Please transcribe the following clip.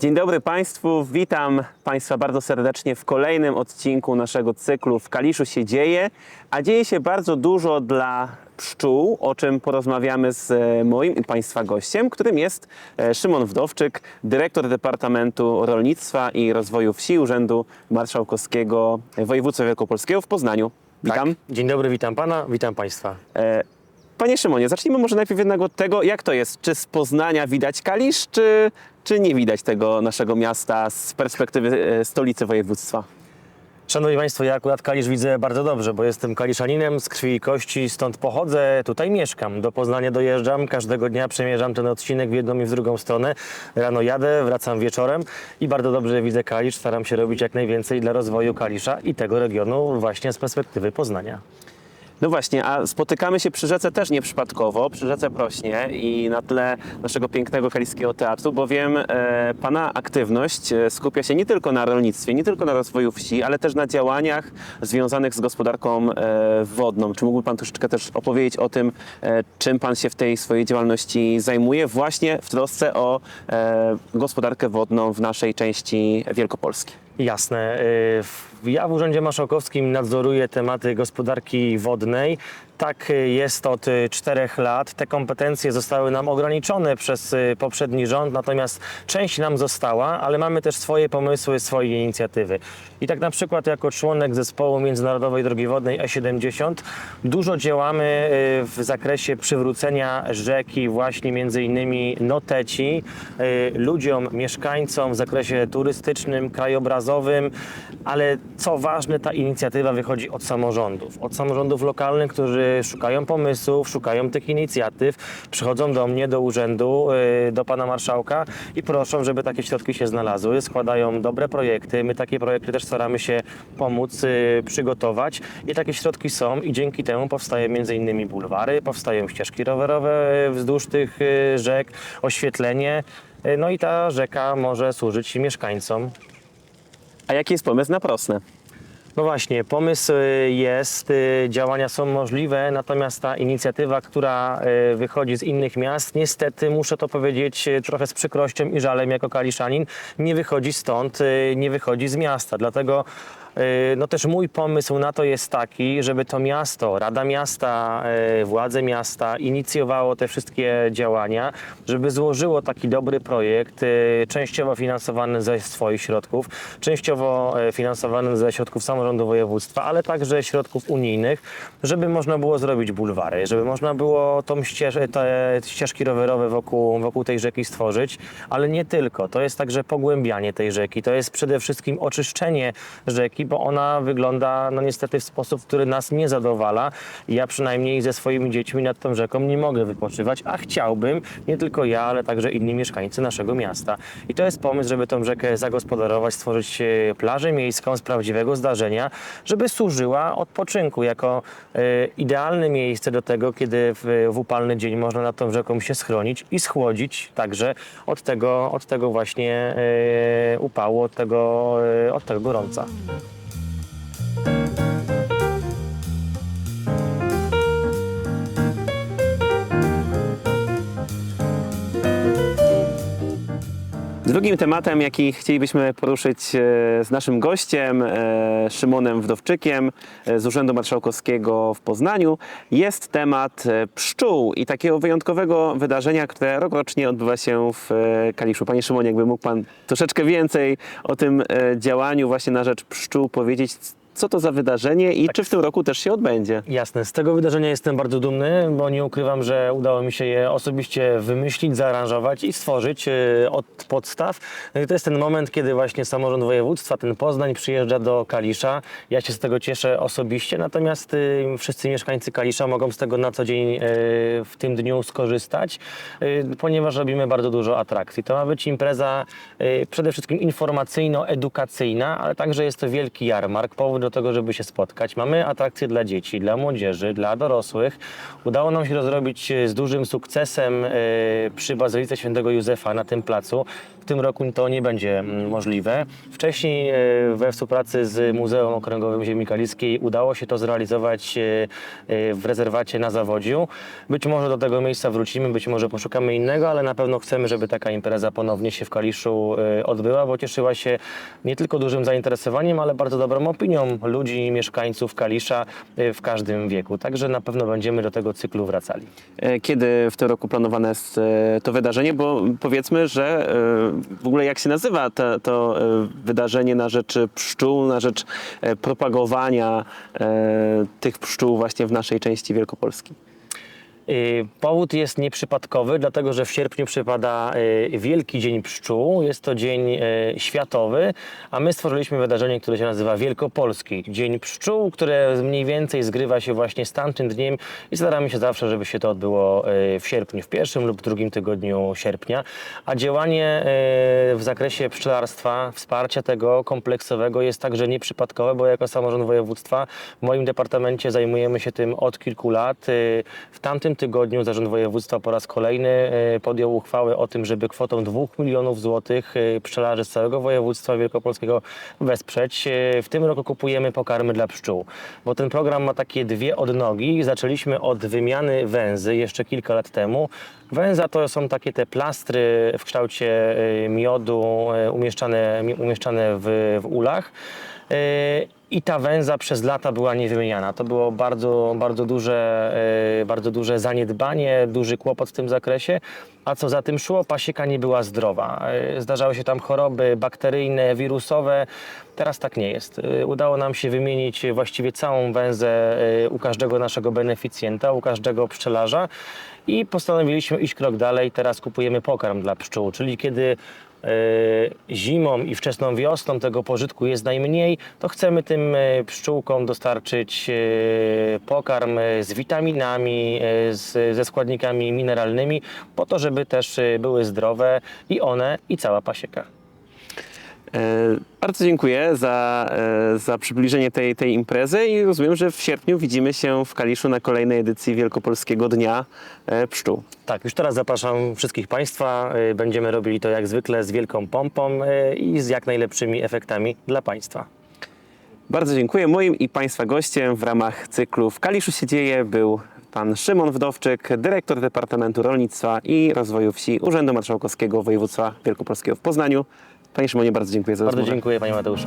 Dzień dobry Państwu, witam Państwa bardzo serdecznie w kolejnym odcinku naszego cyklu W Kaliszu się dzieje, a dzieje się bardzo dużo dla pszczół, o czym porozmawiamy z e, moim i Państwa gościem, którym jest e, Szymon Wdowczyk, dyrektor Departamentu Rolnictwa i Rozwoju Wsi Urzędu Marszałkowskiego Województwa Wielkopolskiego w Poznaniu. Witam. Tak. Dzień dobry, witam pana, witam państwa. Panie Szymonie, zacznijmy może najpierw jednak od tego, jak to jest. Czy z Poznania widać Kalisz, czy, czy nie widać tego naszego miasta z perspektywy e, stolicy województwa? Szanowni Państwo, ja akurat Kalisz widzę bardzo dobrze, bo jestem kaliszaninem z krwi i kości, stąd pochodzę, tutaj mieszkam. Do Poznania dojeżdżam, każdego dnia przemierzam ten odcinek w jedną i w drugą stronę. Rano jadę, wracam wieczorem i bardzo dobrze widzę Kalisz. Staram się robić jak najwięcej dla rozwoju Kalisza i tego regionu właśnie z perspektywy Poznania. No właśnie, a spotykamy się przy rzece też nieprzypadkowo, przy rzece Prośnie i na tle naszego pięknego kaliskiego teatru, bowiem e, Pana aktywność e, skupia się nie tylko na rolnictwie, nie tylko na rozwoju wsi, ale też na działaniach związanych z gospodarką e, wodną. Czy mógłby Pan troszeczkę też opowiedzieć o tym, e, czym Pan się w tej swojej działalności zajmuje, właśnie w trosce o e, gospodarkę wodną w naszej części Wielkopolski? Jasne. W- Ja w Urzędzie Marszałkowskim nadzoruję tematy gospodarki wodnej. Tak jest od y, czterech lat. Te kompetencje zostały nam ograniczone przez y, poprzedni rząd, natomiast część nam została, ale mamy też swoje pomysły, swoje inicjatywy. I tak na przykład jako członek zespołu Międzynarodowej Drogi Wodnej E70 dużo działamy y, w zakresie przywrócenia rzeki właśnie między innymi Noteci ludziom, mieszkańcom w zakresie turystycznym, krajobrazowym, ale co ważne, ta inicjatywa wychodzi od samorządów. Od samorządów lokalnych, którzy szukają pomysłów, szukają tych inicjatyw, przychodzą do mnie, do urzędu, y, do pana marszałka i proszą, żeby takie środki się znalazły, składają dobre projekty. My takie projekty też staramy się pomóc y, przygotować i takie środki są i dzięki temu powstają innymi bulwary, powstają ścieżki rowerowe wzdłuż tych y, rzek, oświetlenie. Y, No i ta rzeka może służyć mieszkańcom. A jaki jest pomysł na Prosnę? No właśnie, pomysł y, jest, y, działania są możliwe, natomiast ta inicjatywa, która y, wychodzi z innych miast, niestety muszę to powiedzieć trochę z przykrością i żalem jako kaliszanin, nie wychodzi stąd, nie wychodzi z miasta. Dlatego no też mój pomysł na to jest taki, żeby to miasto, Rada Miasta, y, władze miasta inicjowało te wszystkie działania, żeby złożyło taki dobry projekt, y, częściowo finansowany ze swoich środków, częściowo e, finansowany ze środków samorządu województwa, ale także środków unijnych, żeby można było zrobić bulwary, żeby można było tą ścież, te ścieżki rowerowe wokół, wokół tej rzeki stworzyć, ale nie tylko. To jest także pogłębianie tej rzeki, to jest przede wszystkim oczyszczenie rzeki, bo ona wygląda no niestety w sposób, który nas nie zadowala. Ja przynajmniej ze swoimi dziećmi nad tą rzeką nie mogę wypoczywać, a chciałbym, nie tylko ja, ale także inni mieszkańcy naszego miasta. I to jest pomysł, żeby tą rzekę zagospodarować, stworzyć e, plażę miejską z prawdziwego zdarzenia, żeby służyła odpoczynku jako e, idealne miejsce do tego, kiedy w, w upalny dzień można nad tą rzeką się schronić i schłodzić także od tego, od tego właśnie e, upału, od tego, e, od tego gorąca. Drugim tematem, jaki chcielibyśmy poruszyć e, z naszym gościem, e, Szymonem Wdowczykiem e, z Urzędu Marszałkowskiego w Poznaniu, jest temat pszczół i takiego wyjątkowego wydarzenia, które rokrocznie odbywa się w Kaliszu. Panie Szymonie, jakby mógł Pan troszeczkę więcej o tym działaniu właśnie na rzecz pszczół powiedzieć, co to za wydarzenie i czy w tym roku też się odbędzie? Jasne, z tego wydarzenia jestem bardzo dumny, bo nie ukrywam, że udało mi się je osobiście wymyślić, zaaranżować i stworzyć e, od podstaw. No i to jest ten moment, kiedy właśnie samorząd województwa, ten Poznań przyjeżdża do Kalisza. Ja się z tego cieszę osobiście, natomiast e, wszyscy mieszkańcy Kalisza mogą z tego na co dzień e, w tym dniu skorzystać, ponieważ robimy bardzo dużo atrakcji. To ma być impreza przede wszystkim informacyjno-edukacyjna, ale także jest to wielki jarmark, powód do tego, żeby się spotkać. Mamy atrakcje dla dzieci, dla młodzieży, dla dorosłych. Udało nam się to zrobić e, z dużym sukcesem e, przy Bazylice Świętego Józefa na tym placu. Tym roku to nie będzie mm, możliwe. Wcześniej e, we współpracy z Muzeum Okręgowym Ziemi Kaliskiej udało się to zrealizować e, e, w rezerwacie na Zawodziu. Być może do tego miejsca wrócimy, być może poszukamy innego, ale na pewno chcemy, żeby taka impreza ponownie się w Kaliszu odbyła, bo cieszyła się nie tylko dużym zainteresowaniem, ale bardzo dobrą opinią ludzi, mieszkańców Kalisza w każdym wieku. Także na pewno będziemy do tego cyklu wracali. Kiedy w tym roku planowane jest to wydarzenie? Bo powiedzmy, że w ogóle jak się nazywa to, to e, wydarzenie na rzecz pszczół, na rzecz e, propagowania e, tych pszczół właśnie w naszej części Wielkopolski? Y, Powód jest nieprzypadkowy, dlatego że w sierpniu przypada y, Wielki Dzień Pszczół. Jest to dzień y, światowy, a my stworzyliśmy wydarzenie, które się nazywa Wielkopolski Dzień Pszczół, które mniej więcej zgrywa się właśnie z tamtym dniem i staramy się zawsze, żeby się to odbyło w sierpniu, w pierwszym lub drugim tygodniu sierpnia. A działanie w zakresie pszczelarstwa, wsparcia tego kompleksowego jest także nieprzypadkowe, bo jako samorząd województwa w moim departamencie zajmujemy się tym od kilku lat. W tamtym tygodniu Zarząd Województwa po raz kolejny y, podjął uchwałę o tym, żeby kwotą 2 milionów złotych y, pszczelarzy z całego województwa wielkopolskiego wesprzeć. Y, W tym roku kupujemy pokarmy dla pszczół, bo ten program ma takie dwie odnogi. Zaczęliśmy od wymiany węzy jeszcze kilka lat temu. Węza to są takie te plastry w kształcie miodu umieszczane, mi- umieszczane w, w ulach. I ta węza przez lata była niewymieniana. To było bardzo, bardzo, duże, y, bardzo duże zaniedbanie, duży kłopot w tym zakresie. A co za tym szło, pasieka nie była zdrowa. Y, Zdarzały się tam choroby bakteryjne, wirusowe. Teraz tak nie jest. Y, Udało nam się wymienić właściwie całą węzę u każdego naszego beneficjenta, u każdego pszczelarza i postanowiliśmy iść krok dalej. Teraz kupujemy pokarm dla pszczół, czyli kiedy e, zimą i wczesną wiosną tego pożytku jest najmniej, to chcemy tym e, pszczółkom dostarczyć e, pokarm e, z witaminami, e, z, ze składnikami mineralnymi, po to, żeby też e, były zdrowe i one, i cała pasieka. E, Bardzo dziękuję za, e, za przybliżenie tej, tej imprezy i rozumiem, że w sierpniu widzimy się w Kaliszu na kolejnej edycji Wielkopolskiego Dnia e, Pszczół. Tak, już teraz zapraszam wszystkich Państwa. Będziemy robili to jak zwykle z wielką pompą i z jak najlepszymi efektami dla Państwa. Bardzo dziękuję. Moim i Państwa gościem w ramach cyklu W Kaliszu się dzieje był pan Szymon Wdowczyk, dyrektor Departamentu Rolnictwa i Rozwoju Wsi Urzędu Marszałkowskiego Województwa Wielkopolskiego w Poznaniu. Panie Szymonie, bardzo dziękuję za bardzo rozmowę. Bardzo dziękuję Panie Mateuszu.